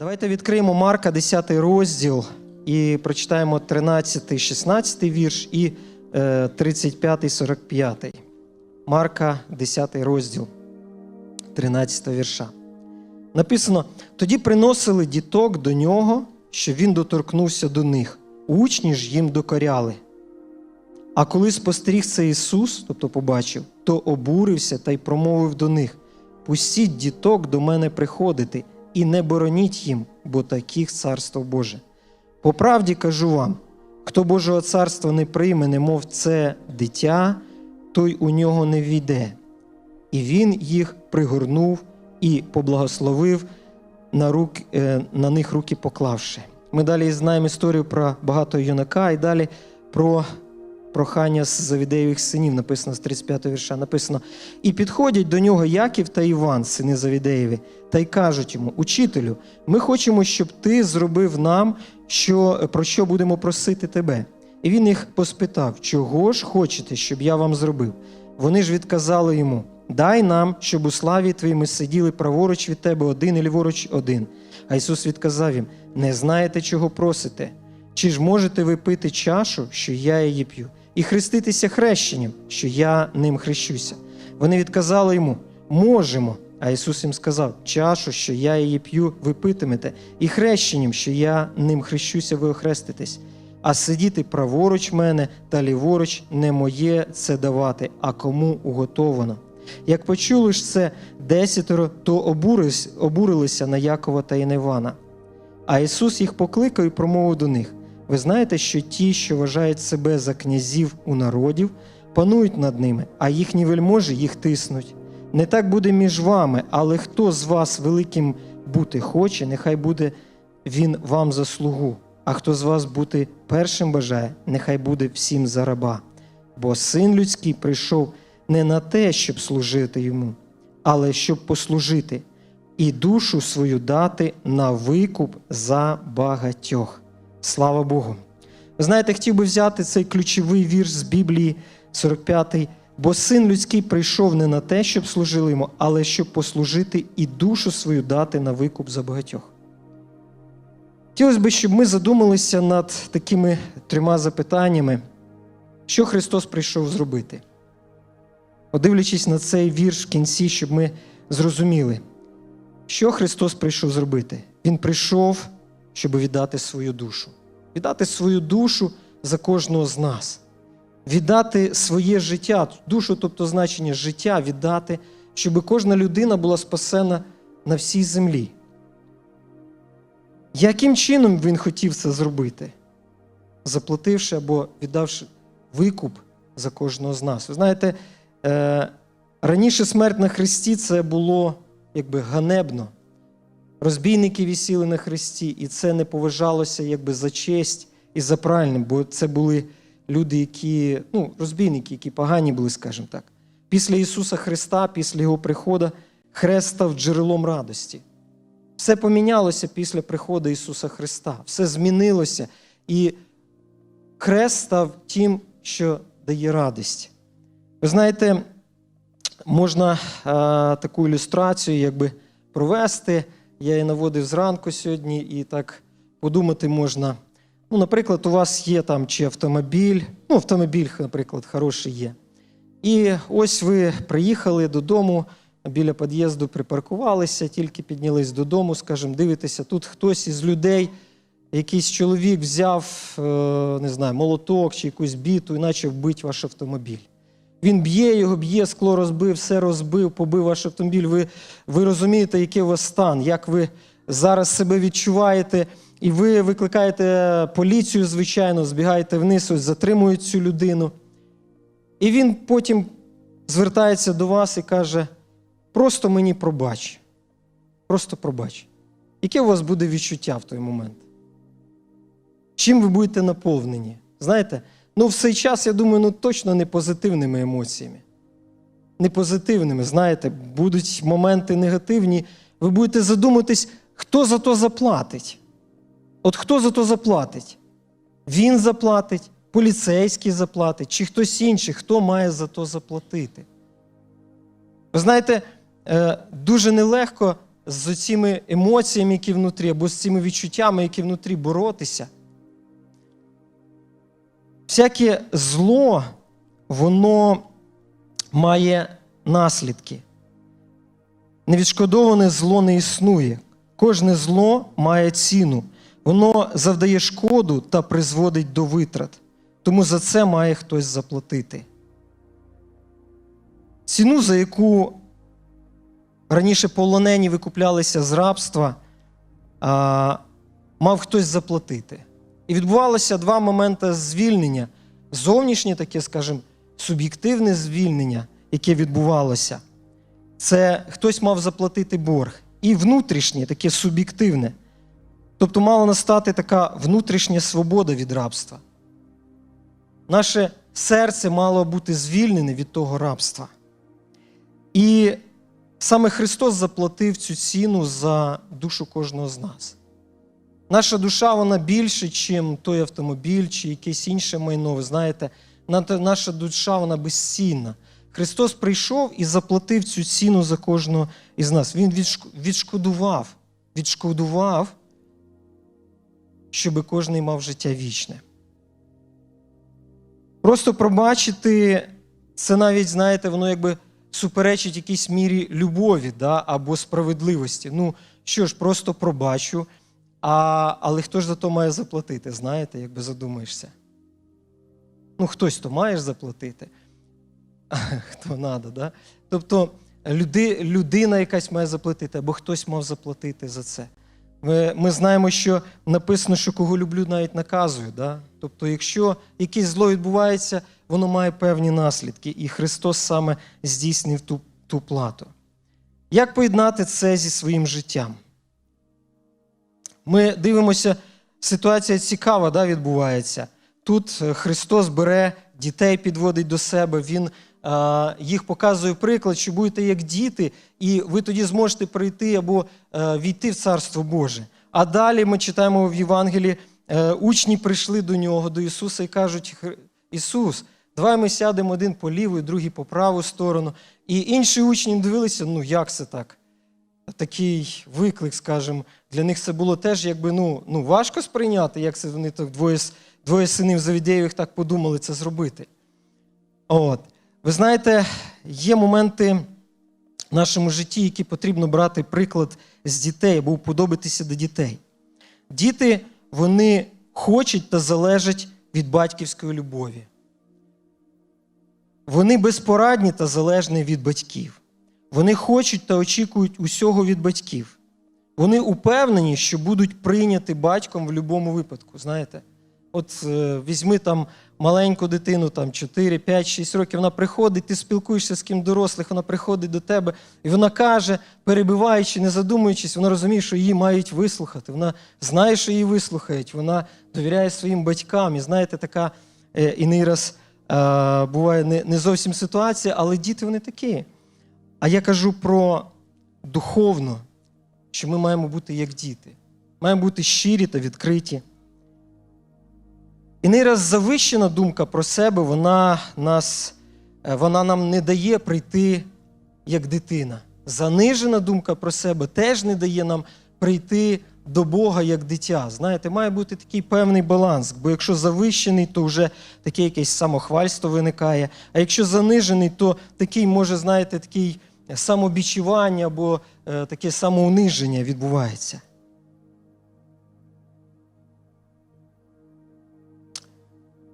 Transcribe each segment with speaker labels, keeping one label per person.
Speaker 1: Давайте відкриємо Марка, 10 розділ, і прочитаємо 13, 16 вірш і е, 35, 45. Марка, 10 розділ, 13 вірша. Написано: тоді приносили діток до нього, що він доторкнувся до них. Учні ж їм докоряли. А коли спостеріг це Ісус, тобто побачив, то обурився та й промовив до них: Пустіть діток до мене приходити, і не бороніть їм, бо таких царство Боже. По правді кажу вам: хто Божого царства не прийме, немов це дитя, той у нього не війде. І він їх пригорнув і поблагословив на, рук, е, на них руки поклавши. Ми далі знаємо історію про багатого юнака і далі про прохання з Завідеєвих синів, написано з 35 вірша. Написано: І підходять до нього Яків та Іван, сини Завідеєві, та й кажуть йому: Учителю, ми хочемо, щоб ти зробив нам, що, про що будемо просити тебе. І він їх поспитав, чого ж хочете, щоб я вам зробив? Вони ж відказали йому: Дай нам, щоб у славі твоїй ми сиділи праворуч від тебе один і ліворуч один. А Ісус відказав їм: Не знаєте, чого просите? Чи ж можете ви пити чашу, що я її п'ю, і хреститися хрещенням, що я ним хрещуся? Вони відказали йому: Можемо. А Ісус їм сказав: Чашу, що я її п'ю, ви питимете, і хрещенням, що я ним хрещуся, ви охреститесь. А сидіти праворуч мене та ліворуч не моє це давати, а кому уготовано. Як почули ж це десятеро, то обурилися на Якова та Іневана. А Ісус їх покликав і промовив до них: Ви знаєте, що ті, що вважають себе за князів у народів, панують над ними, а їхні вельможі їх тиснуть. Не так буде між вами, але хто з вас великим бути хоче, нехай буде він вам за слугу, а хто з вас бути першим бажає, нехай буде всім за раба. Бо син людський прийшов не на те, щоб служити йому, але щоб послужити і душу свою дати на викуп за багатьох. Слава Богу! Ви знаєте, хотів би взяти цей ключовий вірш з Біблії, 45-й. Бо син людський прийшов не на те, щоб служили йому, але щоб послужити і душу свою дати на викуп за багатьох. Хотілося б, щоб ми задумалися над такими трьома запитаннями, що Христос прийшов зробити. Подивлячись на цей вірш в кінці, щоб ми зрозуміли, що Христос прийшов зробити. Він прийшов, щоб віддати свою душу, віддати свою душу за кожного з нас, віддати своє життя, душу, тобто значення життя, віддати, щоб кожна людина була спасена на всій землі. Яким чином він хотів це зробити? Заплативши або віддавши викуп за кожного з нас. Ви знаєте, е, раніше смерть на Христі це було якби ганебно. Розбійники вісіли на Христі, і це не поважалося якби за честь і за правильним, бо це були люди, які, ну, розбійники, які погані були, скажімо так. Після Ісуса Христа, після Його приходу, хрест став джерелом радості. Все помінялося після приходу Ісуса Христа, все змінилося. І хрест став тим, що дає радість. Ви знаєте, можна е, таку ілюстрацію якби провести. Я її наводив зранку сьогодні, і так подумати можна. Ну, наприклад, у вас є там чи автомобіль, ну, автомобіль, наприклад, хороший є. І ось ви приїхали додому, біля під'їзду припаркувалися, тільки піднялись додому, скажімо, дивитеся, тут хтось із людей, якийсь чоловік взяв, е, не знаю, молоток чи якусь біту, і почав бити ваш автомобіль. Він б'є його, б'є, скло розбив, все розбив, побив ваш автомобіль. Ви, ви розумієте, який у вас стан, як ви зараз себе відчуваєте, і ви викликаєте поліцію, звичайно, збігаєте вниз, ось затримують цю людину. І він потім звертається до вас і каже: просто мені пробач. Просто пробач. Яке у вас буде відчуття в той момент? Чим ви будете наповнені? Знаєте, ну в цей час, я думаю, ну точно не позитивними емоціями. Не позитивними, знаєте, будуть моменти негативні. Ви будете задуматись, хто за то заплатить. От хто за то заплатить? Він заплатить, поліцейський заплатить, чи хтось інший, хто має за то заплатити. Ви знаєте, е, дуже нелегко з цими емоціями, які внутрі, або з цими відчуттями, які внутрі боротися. Всяке зло, воно має наслідки. Невідшкодоване зло не існує. Кожне зло має ціну. Воно завдає шкоду та призводить до витрат. Тому за це має хтось заплатити. Ціну, за яку раніше полонені викуплялися з рабства, мав хтось заплатити. І відбувалося два моменти звільнення: зовнішнє таке, скажімо, суб'єктивне звільнення, яке відбувалося. Це хтось мав заплатити борг. І внутрішнє, таке суб'єктивне. Тобто мала настати така внутрішня свобода від рабства. Наше серце мало бути звільнене від того рабства. І саме Христос заплатив цю ціну за душу кожного з нас. Наша душа вона більше, ніж той автомобіль чи якесь інше майно. Ви знаєте, наша душа вона безцінна. Христос прийшов і заплатив цю ціну за кожного із нас. Він відшкодував, відшкодував, щоб кожен мав життя вічне. Просто пробачити, це навіть, знаєте, воно якби суперечить якійсь мірі любові да, або справедливості. Ну, що ж, просто пробачу, а, але хто ж за то має заплатити, знаєте, якби задумаєшся? Ну, хтось то має заплатити, хто треба, да? Тобто люди, людина якась має заплатити, або хтось мав заплатити за це. Ми ми знаємо, що написано, що кого люблю, навіть наказую. Да? Тобто, якщо якесь зло відбувається, воно має певні наслідки, і Христос саме здійснив ту, ту плату. Як поєднати це зі своїм життям? Ми дивимося, ситуація цікава да, відбувається. Тут Христос бере дітей, підводить до себе, Він а, їх показує приклад, що будете як діти, і ви тоді зможете прийти або а, війти в Царство Боже. А далі ми читаємо в Євангелії, а, учні прийшли до нього, до Ісуса, і кажуть: Ісус, давай ми сядемо один по ліву, другий по праву сторону. І інші учні дивилися, ну як це так? Такий виклик, скажімо, для них це було теж якби ну, ну важко сприйняти, як це вони так двоє двоє синів Завідєєвих так подумали це зробити. От. Ви знаєте, є моменти в нашому житті, які потрібно брати приклад з дітей або уподобитися до дітей. Діти, вони хочуть та залежать від батьківської любові. Вони безпорадні та залежні від батьків. Вони хочуть та очікують усього від батьків. Вони упевнені, що будуть прийняті батьком в будь-якому випадку. Знаєте? От е, візьми там маленьку дитину, там 4, 5, 6 років, вона приходить, ти спілкуєшся з ким дорослих, вона приходить до тебе, і вона каже, перебиваючи, не задумуючись, вона розуміє, що її мають вислухати. Вона знає, що її вислухають, вона довіряє своїм батькам. І знаєте, така е, іний раз е, буває не, не зовсім ситуація, але діти вони такі. А я кажу про духовно, що ми маємо бути як діти. Маємо бути щирі та відкриті. І не раз завищена думка про себе, вона, нас, вона нам не дає прийти як дитина. Занижена думка про себе теж не дає нам прийти до Бога як дитя. Знаєте, має бути такий певний баланс, бо якщо завищений, то вже таке якесь самохвальство виникає. А якщо занижений, то такий може, знаєте, такий самобічування або е, таке самоуниження відбувається.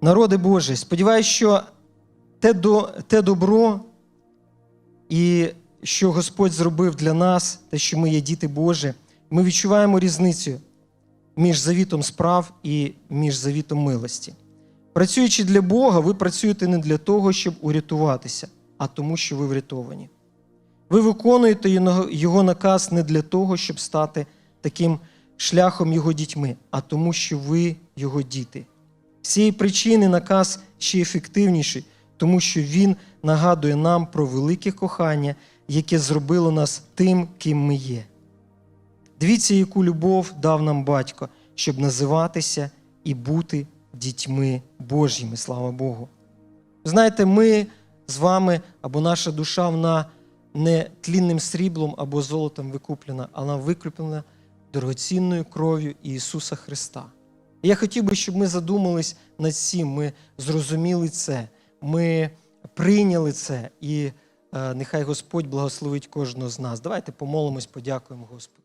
Speaker 1: Народи Божий, сподіваюся, що те, до, те добро, і що Господь зробив для нас, те, що ми є діти Божі, ми відчуваємо різницю між завітом справ і між завітом милості. Працюючи для Бога, ви працюєте не для того, щоб урятуватися, а тому, що ви врятовані. Ви виконуєте Його наказ не для того, щоб стати таким шляхом Його дітьми, а тому, що ви Його діти. З цієї причини наказ ще ефективніший, тому що він нагадує нам про велике кохання, яке зробило нас тим, ким ми є. Дивіться, яку любов дав нам батько, щоб називатися і бути дітьми Божіми, слава Богу. Знаєте, ми з вами або наша душа, вона не тлінним сріблом або золотом викуплена, але викуплена дорогоцінною кров'ю Ісуса Христа. Я хотів би, щоб ми задумались над цим, ми зрозуміли це, ми прийняли це, і е, нехай Господь благословить кожного з нас. Давайте помолимось, подякуємо Господу.